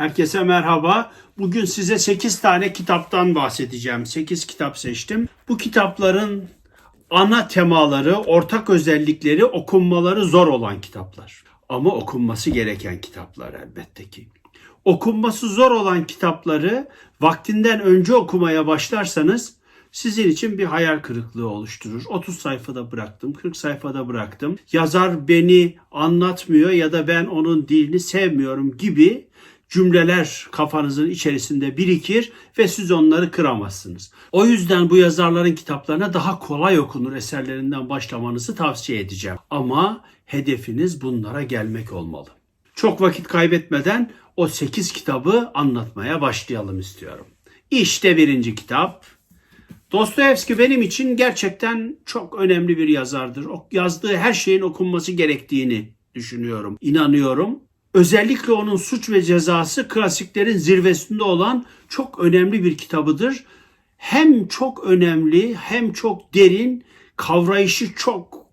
Herkese merhaba. Bugün size 8 tane kitaptan bahsedeceğim. 8 kitap seçtim. Bu kitapların ana temaları, ortak özellikleri, okunmaları zor olan kitaplar. Ama okunması gereken kitaplar elbette ki. Okunması zor olan kitapları vaktinden önce okumaya başlarsanız sizin için bir hayal kırıklığı oluşturur. 30 sayfada bıraktım, 40 sayfada bıraktım. Yazar beni anlatmıyor ya da ben onun dilini sevmiyorum gibi cümleler kafanızın içerisinde birikir ve siz onları kıramazsınız. O yüzden bu yazarların kitaplarına daha kolay okunur eserlerinden başlamanızı tavsiye edeceğim. Ama hedefiniz bunlara gelmek olmalı. Çok vakit kaybetmeden o 8 kitabı anlatmaya başlayalım istiyorum. İşte birinci kitap. Dostoyevski benim için gerçekten çok önemli bir yazardır. O yazdığı her şeyin okunması gerektiğini düşünüyorum, inanıyorum. Özellikle onun Suç ve Cezası klasiklerin zirvesinde olan çok önemli bir kitabıdır. Hem çok önemli hem çok derin, kavrayışı çok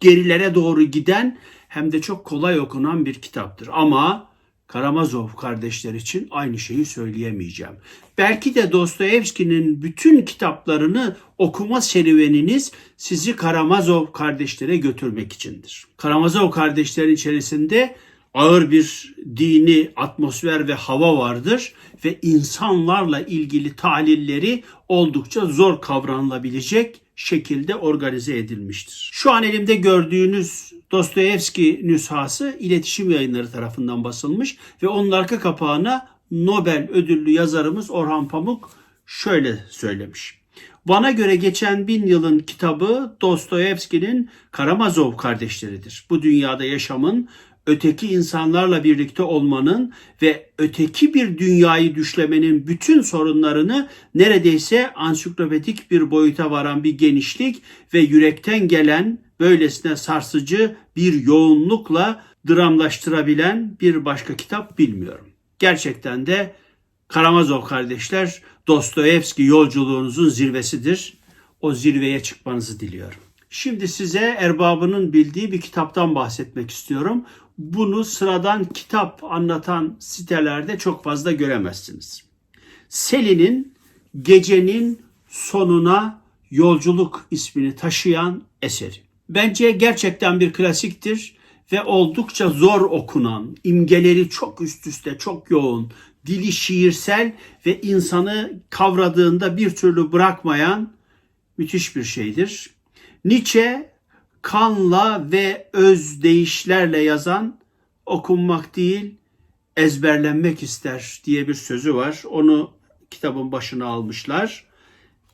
gerilere doğru giden hem de çok kolay okunan bir kitaptır. Ama Karamazov kardeşler için aynı şeyi söyleyemeyeceğim. Belki de Dostoyevski'nin bütün kitaplarını okuma serüveniniz sizi Karamazov kardeşlere götürmek içindir. Karamazov kardeşlerin içerisinde ağır bir dini atmosfer ve hava vardır ve insanlarla ilgili tahlilleri oldukça zor kavranılabilecek şekilde organize edilmiştir. Şu an elimde gördüğünüz Dostoyevski nüshası iletişim yayınları tarafından basılmış ve onun arka kapağına Nobel ödüllü yazarımız Orhan Pamuk şöyle söylemiş. Bana göre geçen bin yılın kitabı Dostoyevski'nin Karamazov kardeşleridir. Bu dünyada yaşamın, öteki insanlarla birlikte olmanın ve öteki bir dünyayı düşlemenin bütün sorunlarını neredeyse ansiklopedik bir boyuta varan bir genişlik ve yürekten gelen böylesine sarsıcı bir yoğunlukla dramlaştırabilen bir başka kitap bilmiyorum. Gerçekten de Karamazov kardeşler Dostoyevski yolculuğunuzun zirvesidir. O zirveye çıkmanızı diliyorum. Şimdi size erbabının bildiği bir kitaptan bahsetmek istiyorum. Bunu sıradan kitap anlatan sitelerde çok fazla göremezsiniz. Selin'in Gecenin Sonuna Yolculuk ismini taşıyan eseri. Bence gerçekten bir klasiktir ve oldukça zor okunan, imgeleri çok üst üste, çok yoğun, dili şiirsel ve insanı kavradığında bir türlü bırakmayan müthiş bir şeydir. Nietzsche kanla ve öz deyişlerle yazan okunmak değil ezberlenmek ister diye bir sözü var. Onu kitabın başına almışlar.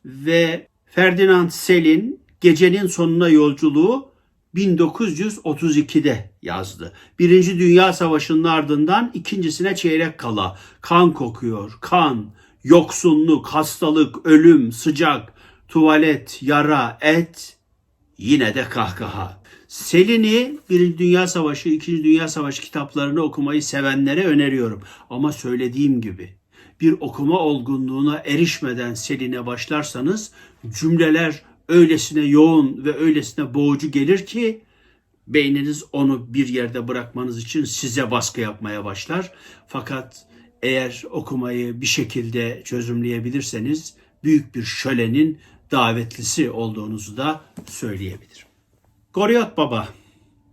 Ve Ferdinand Selin Gecenin Sonuna Yolculuğu 1932'de yazdı. Birinci Dünya Savaşı'nın ardından ikincisine çeyrek kala kan kokuyor, kan, yoksunluk, hastalık, ölüm, sıcak, tuvalet, yara, et, yine de kahkaha. Selin'i Birinci Dünya Savaşı, İkinci Dünya Savaşı kitaplarını okumayı sevenlere öneriyorum. Ama söylediğim gibi bir okuma olgunluğuna erişmeden Selin'e başlarsanız cümleler öylesine yoğun ve öylesine boğucu gelir ki beyniniz onu bir yerde bırakmanız için size baskı yapmaya başlar. Fakat eğer okumayı bir şekilde çözümleyebilirseniz büyük bir şölenin davetlisi olduğunuzu da söyleyebilirim. Goriyot Baba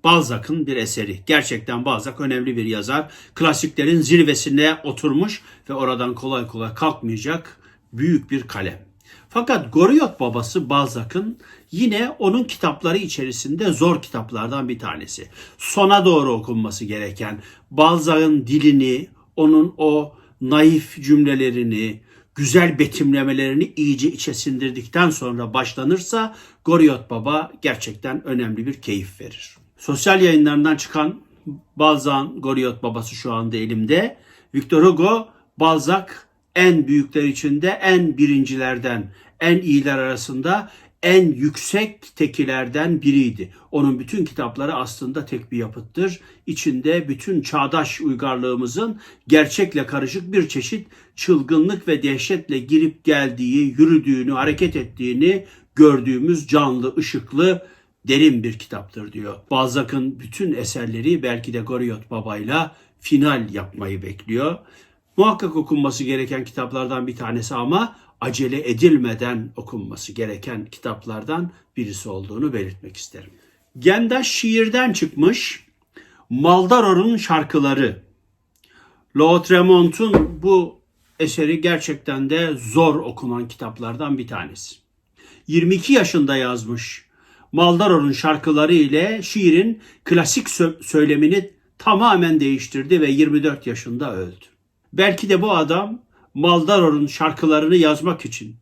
Balzac'ın bir eseri. Gerçekten Balzac önemli bir yazar. Klasiklerin zirvesine oturmuş ve oradan kolay kolay kalkmayacak büyük bir kalem. Fakat Goriyot babası Balzac'ın yine onun kitapları içerisinde zor kitaplardan bir tanesi. Sona doğru okunması gereken Balzac'ın dilini, onun o naif cümlelerini, güzel betimlemelerini iyice içe sindirdikten sonra başlanırsa Goriyot Baba gerçekten önemli bir keyif verir. Sosyal yayınlarından çıkan Balzac'ın Goriyot Babası şu anda elimde. Victor Hugo Balzac en büyükler içinde en birincilerden, en iyiler arasında en yüksek tekilerden biriydi. Onun bütün kitapları aslında tek bir yapıttır. İçinde bütün çağdaş uygarlığımızın gerçekle karışık bir çeşit çılgınlık ve dehşetle girip geldiği, yürüdüğünü, hareket ettiğini gördüğümüz canlı, ışıklı, derin bir kitaptır diyor. Balzac'ın bütün eserleri belki de Goriyot Baba'yla final yapmayı bekliyor. Muhakkak okunması gereken kitaplardan bir tanesi ama acele edilmeden okunması gereken kitaplardan birisi olduğunu belirtmek isterim. Gendaş şiirden çıkmış Maldaror'un şarkıları. Lautremont'un bu eseri gerçekten de zor okunan kitaplardan bir tanesi. 22 yaşında yazmış. Maldaror'un şarkıları ile şiirin klasik sö- söylemini tamamen değiştirdi ve 24 yaşında öldü. Belki de bu adam Maldaror'un şarkılarını yazmak için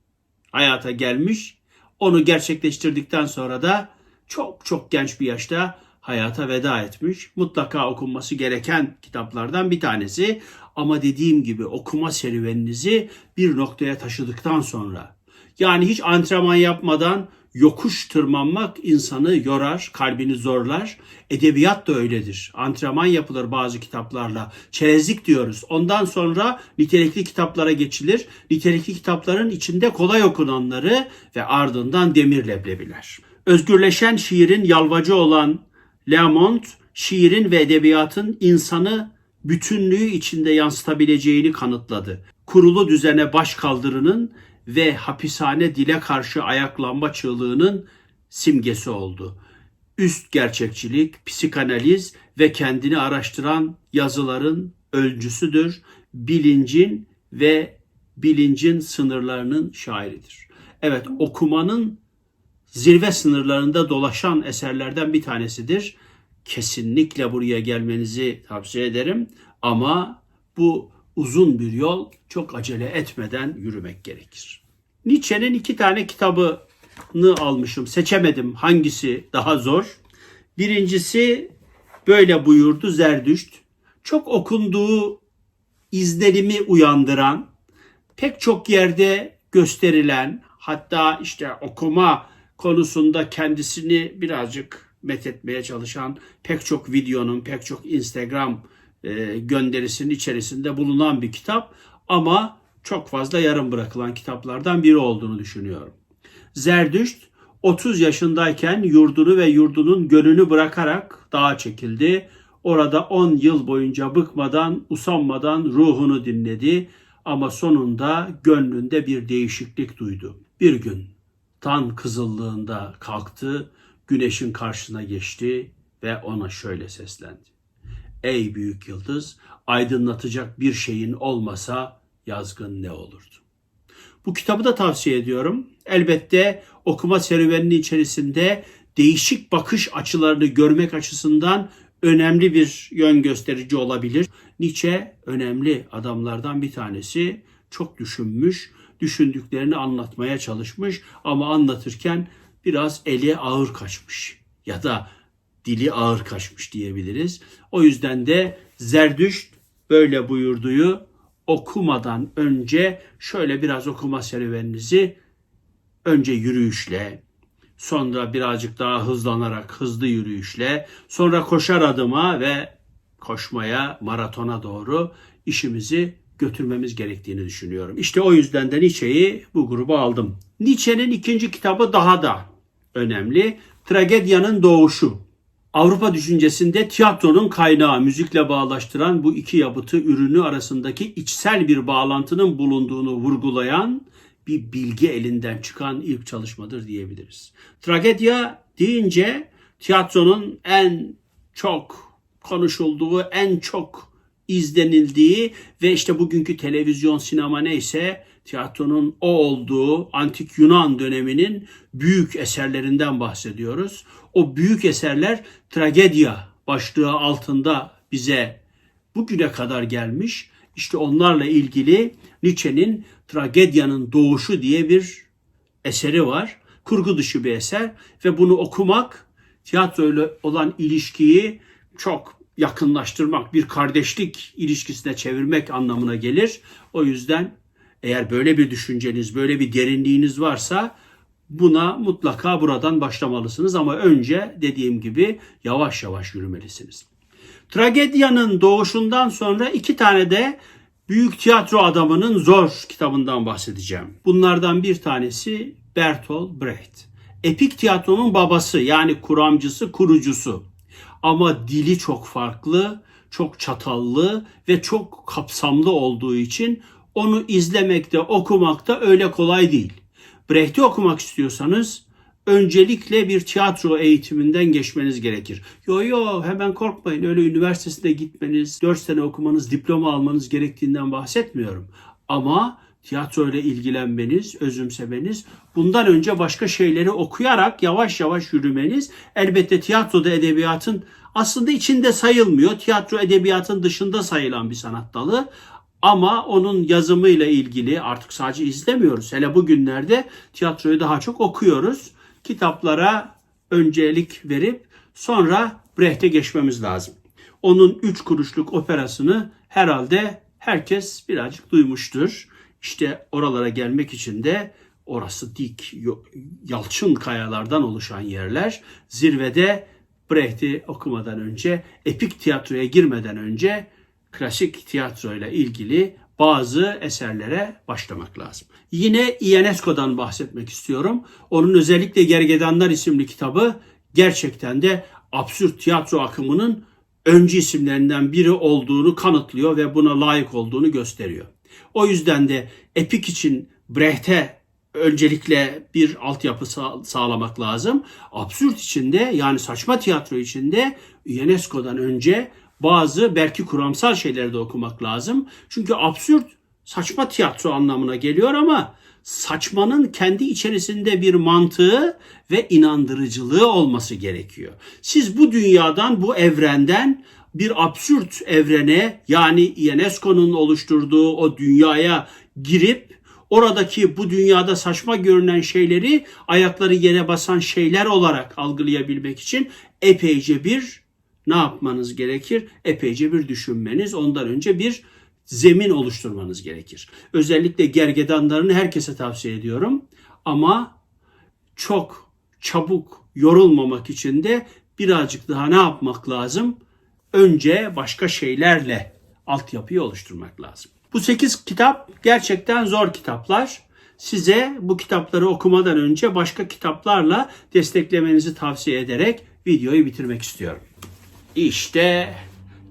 hayata gelmiş. Onu gerçekleştirdikten sonra da çok çok genç bir yaşta hayata veda etmiş. Mutlaka okunması gereken kitaplardan bir tanesi. Ama dediğim gibi okuma serüveninizi bir noktaya taşıdıktan sonra yani hiç antrenman yapmadan yokuş tırmanmak insanı yorar, kalbini zorlar. Edebiyat da öyledir. Antrenman yapılır bazı kitaplarla. Çerezlik diyoruz. Ondan sonra nitelikli kitaplara geçilir. Nitelikli kitapların içinde kolay okunanları ve ardından demir leblebiler. Özgürleşen şiirin yalvacı olan Lamont, şiirin ve edebiyatın insanı bütünlüğü içinde yansıtabileceğini kanıtladı. Kurulu düzene baş kaldırının ve hapishane dile karşı ayaklanma çığlığının simgesi oldu. Üst gerçekçilik, psikanaliz ve kendini araştıran yazıların öncüsüdür. Bilincin ve bilincin sınırlarının şairidir. Evet, okumanın zirve sınırlarında dolaşan eserlerden bir tanesidir. Kesinlikle buraya gelmenizi tavsiye ederim ama bu uzun bir yol çok acele etmeden yürümek gerekir. Nietzsche'nin iki tane kitabını almışım. Seçemedim hangisi daha zor. Birincisi böyle buyurdu Zerdüşt. Çok okunduğu izlenimi uyandıran, pek çok yerde gösterilen, hatta işte okuma konusunda kendisini birazcık methetmeye çalışan pek çok videonun, pek çok Instagram e, gönderisinin içerisinde bulunan bir kitap ama çok fazla yarım bırakılan kitaplardan biri olduğunu düşünüyorum. Zerdüşt 30 yaşındayken yurdunu ve yurdunun gönlünü bırakarak dağa çekildi. Orada 10 yıl boyunca bıkmadan, usanmadan ruhunu dinledi ama sonunda gönlünde bir değişiklik duydu. Bir gün tan kızıllığında kalktı, güneşin karşısına geçti ve ona şöyle seslendi. Ey büyük yıldız, aydınlatacak bir şeyin olmasa yazgın ne olurdu? Bu kitabı da tavsiye ediyorum. Elbette okuma serüveninin içerisinde değişik bakış açılarını görmek açısından önemli bir yön gösterici olabilir. Nietzsche önemli adamlardan bir tanesi. Çok düşünmüş, düşündüklerini anlatmaya çalışmış ama anlatırken biraz eli ağır kaçmış ya da dili ağır kaçmış diyebiliriz. O yüzden de Zerdüşt böyle buyurduğu okumadan önce şöyle biraz okuma serüveninizi önce yürüyüşle, sonra birazcık daha hızlanarak hızlı yürüyüşle, sonra koşar adıma ve koşmaya, maratona doğru işimizi götürmemiz gerektiğini düşünüyorum. İşte o yüzden de Nietzsche'yi bu gruba aldım. Nietzsche'nin ikinci kitabı daha da önemli. Tragedyanın Doğuşu. Avrupa düşüncesinde tiyatronun kaynağı müzikle bağlaştıran bu iki yapıtı ürünü arasındaki içsel bir bağlantının bulunduğunu vurgulayan bir bilgi elinden çıkan ilk çalışmadır diyebiliriz. Tragedya deyince tiyatronun en çok konuşulduğu, en çok izlenildiği ve işte bugünkü televizyon sinema neyse tiyatronun o olduğu antik Yunan döneminin büyük eserlerinden bahsediyoruz. O büyük eserler tragedya başlığı altında bize bugüne kadar gelmiş. İşte onlarla ilgili Nietzsche'nin Tragedyanın Doğuşu diye bir eseri var. Kurgu dışı bir eser ve bunu okumak tiyatroyla olan ilişkiyi çok yakınlaştırmak, bir kardeşlik ilişkisine çevirmek anlamına gelir. O yüzden eğer böyle bir düşünceniz, böyle bir derinliğiniz varsa buna mutlaka buradan başlamalısınız ama önce dediğim gibi yavaş yavaş yürümelisiniz. Tragedyanın doğuşundan sonra iki tane de büyük tiyatro adamının zor kitabından bahsedeceğim. Bunlardan bir tanesi Bertolt Brecht. Epik tiyatronun babası yani kuramcısı, kurucusu. Ama dili çok farklı, çok çatallı ve çok kapsamlı olduğu için onu izlemekte, okumakta öyle kolay değil. Brecht'i okumak istiyorsanız öncelikle bir tiyatro eğitiminden geçmeniz gerekir. Yo yo hemen korkmayın öyle üniversitesine gitmeniz, 4 sene okumanız, diploma almanız gerektiğinden bahsetmiyorum. Ama tiyatro ile ilgilenmeniz, özümsemeniz, bundan önce başka şeyleri okuyarak yavaş yavaş yürümeniz, elbette tiyatroda edebiyatın aslında içinde sayılmıyor. Tiyatro edebiyatın dışında sayılan bir sanat dalı. Ama onun yazımıyla ilgili artık sadece izlemiyoruz. Hele bugünlerde tiyatroyu daha çok okuyoruz. Kitaplara öncelik verip sonra Brecht'e geçmemiz lazım. Onun üç kuruşluk operasını herhalde herkes birazcık duymuştur. İşte oralara gelmek için de orası dik, yalçın kayalardan oluşan yerler. Zirvede Brecht'i okumadan önce, epik tiyatroya girmeden önce klasik tiyatroyla ilgili bazı eserlere başlamak lazım. Yine Ionesco'dan bahsetmek istiyorum. Onun özellikle Gergedanlar isimli kitabı gerçekten de absürt tiyatro akımının öncü isimlerinden biri olduğunu kanıtlıyor ve buna layık olduğunu gösteriyor. O yüzden de epik için Brecht'e öncelikle bir altyapı sağ- sağlamak lazım. Absürt içinde yani saçma tiyatro içinde Ionesco'dan önce bazı belki kuramsal şeyleri de okumak lazım. Çünkü absürt saçma tiyatro anlamına geliyor ama saçmanın kendi içerisinde bir mantığı ve inandırıcılığı olması gerekiyor. Siz bu dünyadan, bu evrenden bir absürt evrene yani Ionesco'nun oluşturduğu o dünyaya girip oradaki bu dünyada saçma görünen şeyleri ayakları yere basan şeyler olarak algılayabilmek için epeyce bir ne yapmanız gerekir? Epeyce bir düşünmeniz, ondan önce bir zemin oluşturmanız gerekir. Özellikle gergedanlarını herkese tavsiye ediyorum. Ama çok çabuk yorulmamak için de birazcık daha ne yapmak lazım? Önce başka şeylerle altyapıyı oluşturmak lazım. Bu 8 kitap gerçekten zor kitaplar. Size bu kitapları okumadan önce başka kitaplarla desteklemenizi tavsiye ederek videoyu bitirmek istiyorum. İşte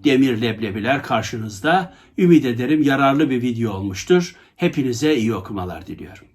demir leblebiler karşınızda. Ümit ederim yararlı bir video olmuştur. Hepinize iyi okumalar diliyorum.